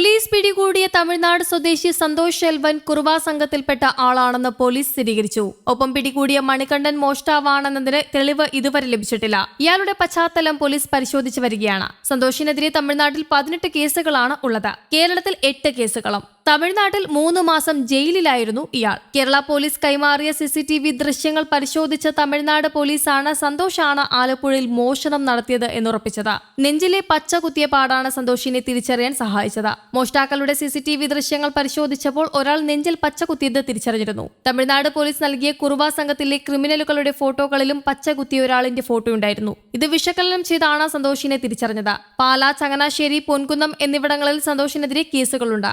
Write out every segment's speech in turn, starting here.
Police പിടികൂടിയ തമിഴ്നാട് സ്വദേശി സന്തോഷ് ശെൽവൻ കുറുവ സംഘത്തിൽപ്പെട്ട ആളാണെന്ന് പോലീസ് സ്ഥിരീകരിച്ചു. ഒപ്പം പിടികൂടിയ മണികണ്ഠൻ മോഷ്ടാവാണെന്നതിന് തെളിവ് ഇതുവരെ ലഭിച്ചിട്ടില്ല. ഇയാളുടെ പശ്ചാത്തലം പോലീസ് പരിശോധിച്ചു വരികയാണ്. സന്തോഷിനെതിരെ തമിഴ്നാട്ടിൽ പതിനെട്ട് കേസുകളാണ് ഉള്ളത്. കേരളത്തിൽ എട്ട് കേസുകളും. തമിഴ്നാട്ടിൽ മൂന്ന് മാസം ജയിലിലായിരുന്നു ഇയാൾ. കേരള പോലീസ് കൈമാറിയ സിസിടിവി ദൃശ്യങ്ങൾ പരിശോധിച്ച തമിഴ്നാട് പോലീസാണ് സന്തോഷാണ് ആലപ്പുഴയിൽ മോഷണം നടത്തിയത് എന്നുറപ്പിച്ചത്. നെഞ്ചിലെ പച്ച കുത്തിയ പാടാണ് സന്തോഷിനെ തിരിച്ചറിയാൻ സഹായിച്ചത്. മോഷ്ടാക്കളുടെ സിസിടിവി ദൃശ്യങ്ങൾ പരിശോധിച്ചപ്പോൾ ഒരാൾ നെഞ്ചിൽ പച്ച കുത്തിയത് തിരിച്ചറിഞ്ഞിരുന്നു. തമിഴ്നാട് പോലീസ് നൽകിയ കുറുവ സംഘത്തിലെ ക്രിമിനലുകളുടെ ഫോട്ടോകളിലും പച്ച കുത്തിയ ഒരാളിന്റെ ഫോട്ടോ ഉണ്ടായിരുന്നു ഇത് വിശകലനം ചെയ്താണ് സന്തോഷിനെ തിരിച്ചറിഞ്ഞത്. പാലാ ചങ്ങനാശ്ശേരി പൊൻകുന്നം എന്നിവിടങ്ങളിൽ സന്തോഷിനെതിരെ കേസുകളുണ്ട്.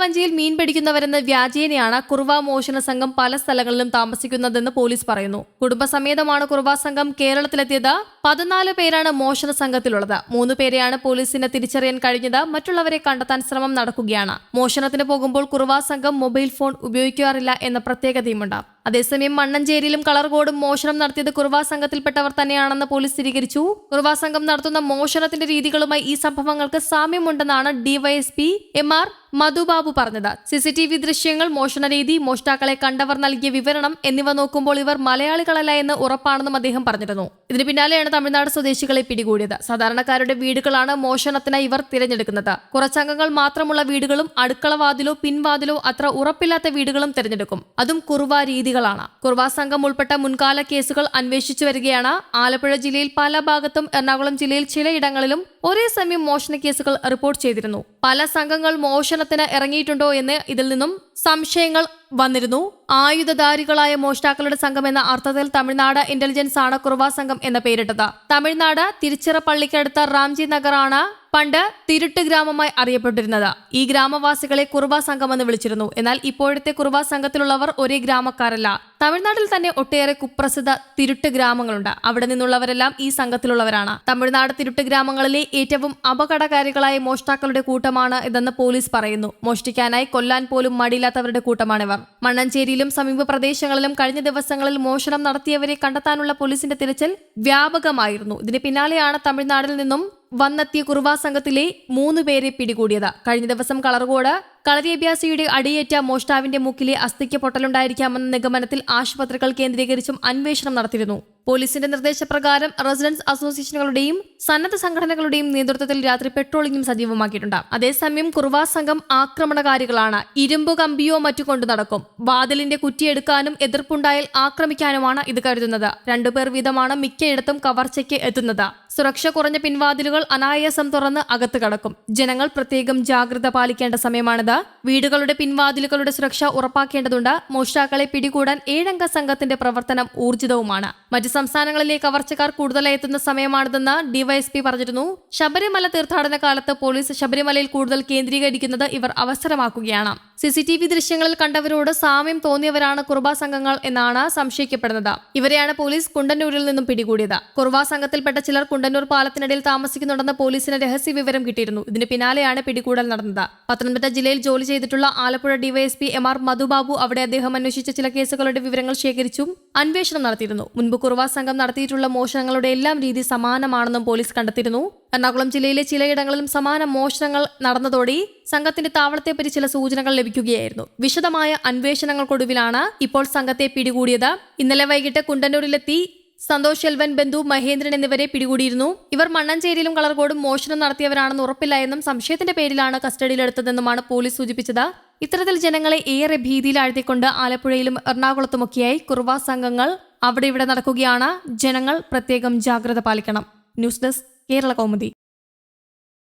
കുട്ടവഞ്ചിയിൽ മീൻ പിടിക്കുന്നവരെന്ന വ്യാജേനയാണ് കുറുവ മോഷണ സംഘം പല സ്ഥലങ്ങളിലും താമസിക്കുന്നതെന്ന് പോലീസ് പറയുന്നു. കുടുംബസമേതമാണ് കുറുവ സംഘം കേരളത്തിലെത്തിയത്. പതിനാല് പേരാണ് മോഷണ സംഘത്തിലുള്ളത്. മൂന്ന് പേരെയാണ് പോലീസിന് തിരിച്ചറിയാൻ കഴിഞ്ഞത്. മറ്റുള്ളവരെ കണ്ടെത്താൻ ശ്രമം നടക്കുകയാണ്. മോഷണത്തിന് പോകുമ്പോൾ കുറുവ സംഘം മൊബൈൽ ഫോൺ ഉപയോഗിക്കാറില്ല എന്ന പ്രത്യേകതയുമുണ്ട്. അതേസമയം മണ്ണഞ്ചേരിയിലും കളർകോടും മോഷണം നടത്തിയത് കുർവാ സംഘത്തിൽപ്പെട്ടവർ തന്നെയാണെന്ന് പോലീസ് സ്ഥിരീകരിച്ചു. കുർവാ സംഘം നടത്തുന്ന മോഷണത്തിന്റെ രീതികളുമായി ഈ സംഭവങ്ങൾക്ക് സാമ്യമുണ്ടെന്നാണ് ഡിവൈഎസ്പി എം ആർ മധുബാബു പറഞ്ഞത്. സിസിടിവി ദൃശ്യങ്ങൾ മോഷണ രീതി മോഷ്ടാക്കളെ കണ്ടവർ നൽകിയ വിവരണം എന്നിവ നോക്കുമ്പോൾ ഇവർ മലയാളികളല്ല എന്ന് ഉറപ്പാണെന്നും അദ്ദേഹം പറഞ്ഞിരുന്നു. ഇതിന് പിന്നാലെയാണ് തമിഴ്നാട് സ്വദേശികളെ പിടികൂടിയത്. സാധാരണക്കാരുടെ വീടുകളാണ് മോഷണത്തിനായി ഇവർ തിരഞ്ഞെടുക്കുന്നത്. കുറച്ചംഗങ്ങൾ മാത്രമുള്ള വീടുകളും അടുക്കളവാതിലോ പിൻവാതിലോ അത്ര ഉറപ്പില്ലാത്ത വീടുകളും തിരഞ്ഞെടുക്കും. അതും കുറുവ രീതികളാണ് കുർവാ സംഘം ഉൾപ്പെട്ട മുൻകാല കേസുകൾ അന്വേഷിച്ചു വരികയാണ്. ആലപ്പുഴ ജില്ലയിൽ പല ഭാഗത്തും എറണാകുളം ജില്ലയിൽ ചിലയിടങ്ങളിലും ഒരേ സമയം മോഷണ കേസുകൾ റിപ്പോർട്ട് ചെയ്തിരുന്നു. പല സംഘങ്ങൾ മോഷണത്തിന് ഇറങ്ങിയിട്ടുണ്ടോ എന്ന് ഇതിൽ നിന്നും സംശയങ്ങൾ വന്നിരുന്നു. ആയുധധാരികളായ മോഷ്ടാക്കളുടെ സംഘം എന്ന അർത്ഥത്തിൽ തമിഴ്നാട് ഇന്റലിജൻസ് ആണ് കുർവാ സംഘം എന്ന പേരിട്ടത്. തമിഴ്നാട് തിരുച്ചിറപ്പള്ളിക്കടുത്ത റാംജി നഗറാണ് പണ്ട് തിരുട്ട് ഗ്രാമമായി അറിയപ്പെട്ടിരുന്നത്. ഈ ഗ്രാമവാസികളെ കുറുവ സംഘം എന്ന് വിളിച്ചിരുന്നു. എന്നാൽ ഇപ്പോഴത്തെ കുറുവ സംഘത്തിലുള്ളവർ ഒരേ ഗ്രാമക്കാരല്ല. തമിഴ്നാട്ടിൽ തന്നെ ഒട്ടേറെ കുപ്രസിദ്ധ തിരുട്ട് ഗ്രാമങ്ങളുണ്ട്. അവിടെ നിന്നുള്ളവരെല്ലാം ഈ സംഘത്തിലുള്ളവരാണ്. തമിഴ്നാട് തിരുട്ട് ഗ്രാമങ്ങളിലെ ഏറ്റവും അപകടകാരികളായ മോഷ്ടാക്കളുടെ കൂട്ടമാണ് ഇതെന്ന് പോലീസ് പറയുന്നു. മോഷ്ടിക്കാനായി കൊല്ലാൻ പോലും മടിയില്ലാത്തവരുടെ കൂട്ടമാണിവർ. മണ്ണഞ്ചേരിയിലും സമീപ പ്രദേശങ്ങളിലും കഴിഞ്ഞ ദിവസങ്ങളിൽ മോഷണം നടത്തിയവരെ കണ്ടെത്താനുള്ള പോലീസിന്റെ തിരച്ചിൽ വ്യാപകമായിരുന്നു. ഇതിന് പിന്നാലെയാണ് തമിഴ്നാട്ടിൽ നിന്നും വന്നെത്തിയ കുറുവാ സംഘത്തിലെ മൂന്ന് പേരെ പിടികൂടിയത്. കഴിഞ്ഞ ദിവസം കളർകോട് കളരിയഭ്യാസിയുടെ അടിയേറ്റ മോഷ്ടാവിന്റെ മൂക്കിലെ അസ്ഥിക്ക് പൊട്ടലുണ്ടായിരിക്കാമെന്ന നിഗമനത്തിൽ ആശുപത്രികൾ കേന്ദ്രീകരിച്ചും അന്വേഷണം നടത്തിയിരുന്നു. പോലീസിന്റെ നിർദ്ദേശപ്രകാരം റെസിഡൻസ് അസോസിയേഷനുകളുടെയും സന്നദ്ധ സംഘടനകളുടെയും നേതൃത്വത്തിൽ രാത്രി പെട്രോളിംഗും സജീവമാക്കിയിട്ടുണ്ട്. അതേസമയം കുർവാ സംഘം ആക്രമണകാരികളാണ്. ഇരുമ്പ് കമ്പിയോ മറ്റു കൊണ്ടു നടക്കും. വാതിലിന്റെ കുറ്റിയെടുക്കാനും എതിർപ്പുണ്ടായാൽ ആക്രമിക്കാനുമാണ് ഇത് കരുതുന്നത്. രണ്ടുപേർ വീതമാണ് മിക്കയിടത്തും കവർച്ചയ്ക്ക് എത്തുന്നത്. സുരക്ഷ കുറഞ്ഞ പിൻവാതിലുകൾ അനായാസം തുറന്ന് അകത്ത് കടക്കും. ജനങ്ങൾ പ്രത്യേകം ജാഗ്രത പാലിക്കേണ്ട സമയമാണിത്. വീടുകളുടെ പിൻവാതിലുകളുടെ സുരക്ഷ ഉറപ്പാക്കേണ്ടതുണ്ട്. മോഷ്ടാക്കളെ പിടികൂടാൻ ഏഴംഗ സംഘത്തിന്റെ പ്രവർത്തനം ഊർജിതവുമാണ്. മറ്റ് സംസ്ഥാനങ്ങളിലെ കവർച്ചക്കാർ കൂടുതലായി എത്തുന്ന സമയമാണിതെന്ന് ഡിവൈഎസ്പി പറഞ്ഞിരുന്നു. ശബരിമല തീർത്ഥാടന കാലത്ത് പോലീസ് ശബരിമലയിൽ കൂടുതൽ കേന്ദ്രീകരിക്കുന്നത് ഇവർ അവസരമാക്കുകയാണ്. സിസിടിവി ദൃശ്യങ്ങളിൽ കണ്ടവരോട് സാമ്യം തോന്നിയവരാണ് കുർബ സംഘങ്ങൾ എന്നാണ് സംശയിക്കപ്പെടുന്നത്. ഇവരെയാണ് പോലീസ് കുണ്ടന്നൂരിൽ നിന്നും പിടികൂടിയത്. കുർബ സംഘത്തിൽപ്പെട്ട ചിലർ കുണ്ടന്നൂർ പാലത്തിനിടയിൽ താമസിക്കുന്നുണ്ടെന്ന പോലീസിന് രഹസ്യ വിവരം കിട്ടിയിരുന്നു. ഇതിന് പിന്നാലെയാണ് പിടികൂടൽ നടന്നത്. പത്തനംതിട്ട ജില്ലയിൽ ജോലി ചെയ്തിട്ടുള്ള Alappuzha DYSP M R Madhubabu അവിടെ അദ്ദേഹം അന്വേഷിച്ച ചില കേസുകളുടെ വിവരങ്ങൾ ശേഖരിച്ചും അന്വേഷണം നടത്തിയിരുന്നു. മുൻപ് കുറവാ സംഘം നടത്തിയിട്ടുള്ള മോഷണങ്ങളുടെ എല്ലാം രീതി സമാനമാണെന്നും പോലീസ് കണ്ടെത്തിയിരുന്നു. എറണാകുളം ജില്ലയിലെ ചിലയിടങ്ങളിലും സമാന മോഷണങ്ങൾ നടന്നതോടെ സംഘത്തിന്റെ താവളത്തെപ്പറ്റി ചില സൂചനകൾ ലഭിക്കുകയായിരുന്നു. വിശദമായ അന്വേഷണങ്ങൾക്കൊടുവിലാണ് ഇപ്പോൾ സംഘത്തെ പിടികൂടിയത്. ഇന്നലെ വൈകിട്ട് കുണ്ടന്നൂരിലെത്തി സന്തോഷ് ശെൽവൻ ബന്ധു മഹേന്ദ്രൻ എന്നിവരെ പിടികൂടിയിരുന്നു. ഇവർ മണ്ണഞ്ചേരിയിലും കളർകോടും മോഷണം നടത്തിയവരാണെന്ന് ഉറപ്പില്ല എന്നും സംശയത്തിന്റെ പേരിലാണ് കസ്റ്റഡിയിലെടുത്തതെന്നുമാണ് പോലീസ് സൂചിപ്പിച്ചത്. ഇത്തരത്തിൽ ജനങ്ങളെ ഏറെ ഭീതിയിലാഴ്ത്തിക്കൊണ്ട് ആലപ്പുഴയിലും എറണാകുളത്തുമൊക്കെയായി കുർവാ സംഘങ്ങൾ അവിടെ ഇവിടെ നടക്കുകയാണ്. ജനങ്ങൾ പ്രത്യേകം ജാഗ്രത പാലിക്കണം. News desk Kerala Kaumudi